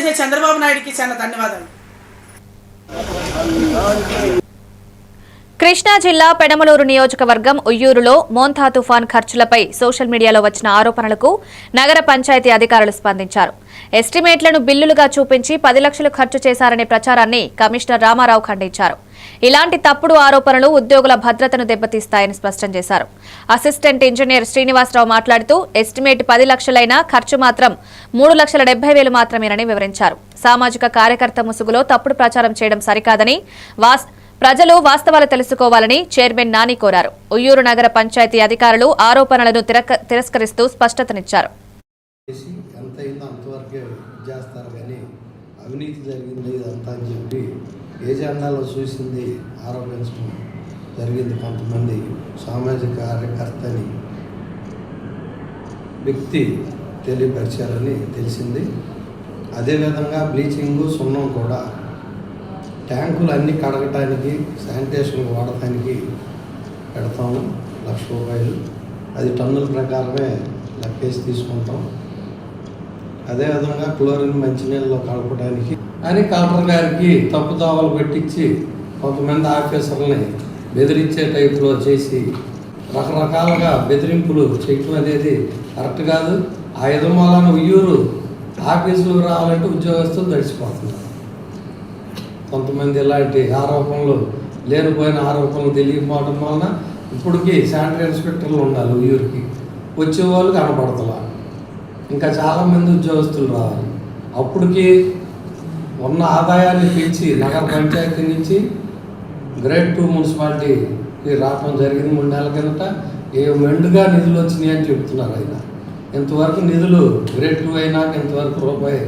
చేసే చంద్రబాబు నాయుడికి చాలా ధన్యవాదాలు. కృష్ణా జిల్లా పెడమలూరు నియోజకవర్గం ఉయ్యూరులో మోంతా తుఫాన్ ఖర్చులపై సోషల్ మీడియాలో వచ్చిన ఆరోపణలకు నగర పంచాయతీ అధికారులు స్పందించారు. ఎస్టిమేట్లను బిల్లులుగా చూపించి పది లక్షలు ఖర్చు చేశారనే ప్రచారాన్ని కమిషనర్ రామారావు ఖండించారు. ఇలాంటి తప్పుడు ఆరోపణలు ఉద్యోగుల భద్రతను దెబ్బతీస్తాయని స్పష్టం చేశారు. అసిస్టెంట్ ఇంజనీర్ శ్రీనివాసరావు మాట్లాడుతూ ఎస్టిమేట్ పది లక్షలైనా ఖర్చు మాత్రం మూడు లక్షల డెబ్బై వేలు మాత్రమేనని వివరించారు. సామాజిక కార్యకర్త ముసుగులో తప్పుడు ప్రచారం చేయడం సరికాదని వాస్ ప్రజలు వాస్తవాలు తెలుసుకోవాలని చైర్మన్ నాని కోరారు. ఉయ్యూరు నగర పంచాయతీ అధికారులు ఆరోపణలను తిరస్కరిస్తూ స్పష్టతనిచ్చారు. అవినీతి జరిగింది ఇదంతా అని చెప్పి ఏ జెండాలో చూసింది ఆరోపించడం జరిగింది కొంతమంది సామాజిక కార్యకర్తని. వ్యక్తి తెలియపరిచారని తెలిసింది. అదేవిధంగా బ్లీచింగు సున్నం కూడా. ట్యాంకులు అన్నీ కడగటానికి శానిటేషన్ వాడటానికి పెడతాము లక్ష రూపాయలు. అది టన్నుల ప్రకారమే లెక్కేసి తీసుకుంటాం. అదేవిధంగా క్లోరిన్ మంచినీళ్ళలో కలపడానికి. అని కలెక్టర్ గారికి తప్పుదోవలు పెట్టించి కొంతమంది ఆఫీసర్లని బెదిరించే టైపులో చేసి రకరకాలుగా బెదిరింపులు చేయటం అనేది కరెక్ట్ కాదు. ఆ యజమానులను ఉయ్యూరు ఆఫీసులకు రావాలంటే ఉద్యోగస్తులు దడిచిపోతున్నారు. కొంతమంది ఇలాంటి ఆరోపణలు లేనిపోయిన ఆరోపణలు తెలియకపోవడం వలన ఇప్పటికీ శానిటరీ ఇన్స్పెక్టర్లు ఉండాలి ఊరికి వచ్చేవాళ్ళు కనపడతలా. ఇంకా చాలామంది ఉద్యోగస్తులు రావాలి. అప్పటికి ఉన్న ఆదాయాన్ని పెంచి నగర పంచాయతీ నుంచి గ్రేడ్ టూ మున్సిపాలిటీకి రావడం జరిగింది మూడు నెలల కిందట. ఏ మెండుగా నిధులు వచ్చినాయి అని చెప్తున్నారు ఆయన. ఇంతవరకు నిధులు గ్రేడ్ టూ అయినాక ఇంతవరకు రూపాయి